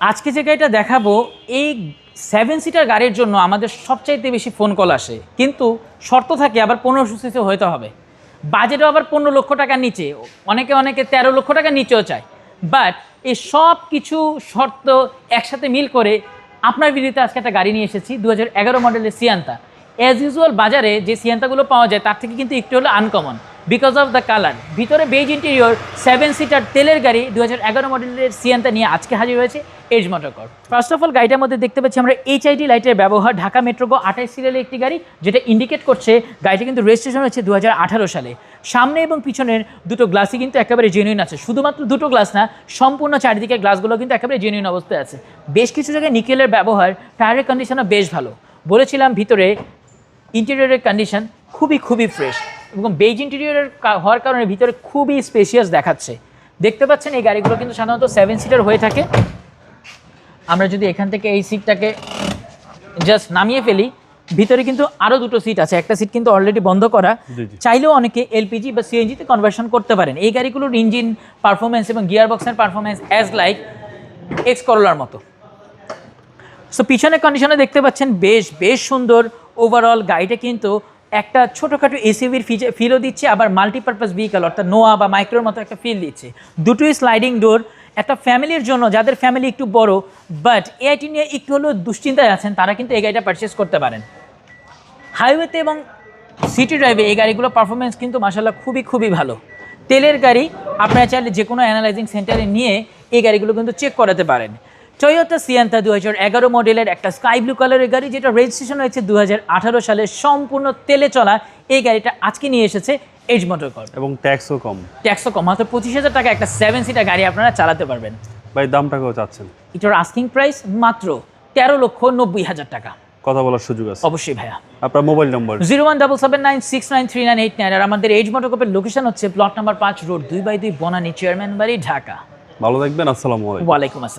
আজকে যে গাড়িটা দেখাবো, এই সেভেন সিটার গাড়ির জন্য আমাদের সবচাইতে বেশি ফোন কল আসে। কিন্তু শর্ত থাকে, আবার পনেরোশো সিসি হইতে হবে। বাজেটও আবার পনেরো লক্ষ টাকার নিচে। অনেকে অনেকে তেরো লক্ষ টাকার নিচেও চায়। বাট এই সব কিছু শর্ত একসাথে মিল করে আপনার ভিডিওতে আজকে একটা গাড়ি নিয়ে এসেছি দু হাজার এগারো মডেলের সিয়ান্তা অ্যাজ ইউজুয়াল বাজারে যে সিয়ান্তাগুলো পাওয়া যায়, তার থেকে কিন্তু একটু হলো uncommon because of the colour ভিতরে বেজ ইন্টেরিয়র সেভেন সিটার তেলের গাড়ি দু হাজার এগারো মডেলের সিয়ান্তা নিয়ে আজকে হাজির হয়েছে এজ মোটরকর ফার্স্ট অফ অল গাড়িটার মধ্যে দেখতে পাচ্ছি আমরা এইচআইডি লাইটের ব্যবহার, ঢাকা মেট্রো গো আঠাইশ সিরিয়ালের একটি গাড়ি, যেটা ইন্ডিকেট করছে গাড়িটা কিন্তু রেজিস্ট্রেশন হয়েছে দু সালে। সামনে এবং পিছনের দুটো গ্লাসই কিন্তু একেবারে জেনুইন আছে। শুধুমাত্র দুটো গ্লাস না, সম্পূর্ণ চারিদিকে গ্লাসগুলো কিন্তু একেবারে জেনুইন অবস্থায় আছে। বেশ কিছু জায়গায় নিকেলের ব্যবহার টায়ারের কন্ডিশনও বেশ ভালো। বলেছিলাম ভিতরে ইন্টেরিয়রের কন্ডিশন খুবই খুবই ফ্রেশ এবং বেজ ইন্টেরিয়রের হওয়ার কারণে ভিতরে খুবই স্পেশিয়াস দেখাচ্ছে। দেখতে পাচ্ছেন এই গাড়িগুলো কিন্তু সাধারণত সেভেন সিটার হয়ে থাকে। আমরা যদি এখান থেকে এই সিটটাকে জাস্ট নামিয়ে ফেলি ভিতরে কিন্তু আরও দুটো সিট আছে। একটা সিট কিন্তু অলরেডি বন্ধ করা। চাইলেও অনেকে এলপিজি বা সিএনজিতে কনভার্সন করতে পারেন। এই গাড়িগুলোর ইঞ্জিন পারফরমেন্স এবং গিয়ার বক্সের পারফরমেন্স অ্যাজ লাইক এক্স করোলার মতো। সো পিছনের কন্ডিশনে দেখতে পাচ্ছেন বেশ বেশ সুন্দর। ওভারঅল গাড়িটা কিন্তু একটা ছোটোখাটো এসিভির ফিলও দিচ্ছে, আবার মাল্টিপারপাস ভেহিকল অর্থাৎ নোয়া বা মাইক্রোর মতো একটা ফিল দিচ্ছে। দুটোই স্লাইডিং ডোর একটা ফ্যামিলির জন্য, যাদের ফ্যামিলি একটু বড় বাট এআইটি নিয়ে একটু হলেও দুশ্চিন্তায় আছেন, তারা কিন্তু এই গাড়িটা পারচেস করতে পারেন। হাইওয়েতে এবং সিটি ড্রাইভে এই গাড়িগুলো পারফরমেন্স কিন্তু মাসাল্লাহ খুবই খুবই ভালো। তেলের গাড়ি, আপনারা চাইলে যে কোনো অ্যানালাইজিং সেন্টারে নিয়ে এই গাড়িগুলো কিন্তু চেক করাতে পারেন। টয়োটা সিয়ান্তা দু হাজার এগারো মডেলের একটা স্কাই ব্লু কালারের গাড়ি যেটা রেজিস্ট্রেশন হয়েছে দু হাজার আঠারো সালে। সম্পূর্ণ তেলে চলা এই গাড়িটা আজকে নিয়ে এসেছে এজ মোটর কর এবং ট্যাক্সও কম। ট্যাক্সও কম মাত্র পঁচিশ হাজার টাকা একটা সেভেন সিটার গাড়ি আপনারা চালাতে পারবেন। ভাই দামটা কেউ চাচ্ছেন এটার আস্কিং প্রাইস মাত্র তেরো লক্ষ নব্বই হাজার টাকা। কথা বলার সুযোগ আছে। অবশ্যই ভাইয়া। আপনার mobile number zero one double seven nine six nine three nine eight nine আর আমাদের এইচ মোটরকপের লোকেশন হচ্ছে প্লট নাম্বার পাঁচ রোড দুই বাই দুই বনানী চেয়ারম্যান বাড়ি ঢাকা। ভালো থাকবেন আসসালামু আলাইকুম। ওয়ালাইকুম আসসালাম।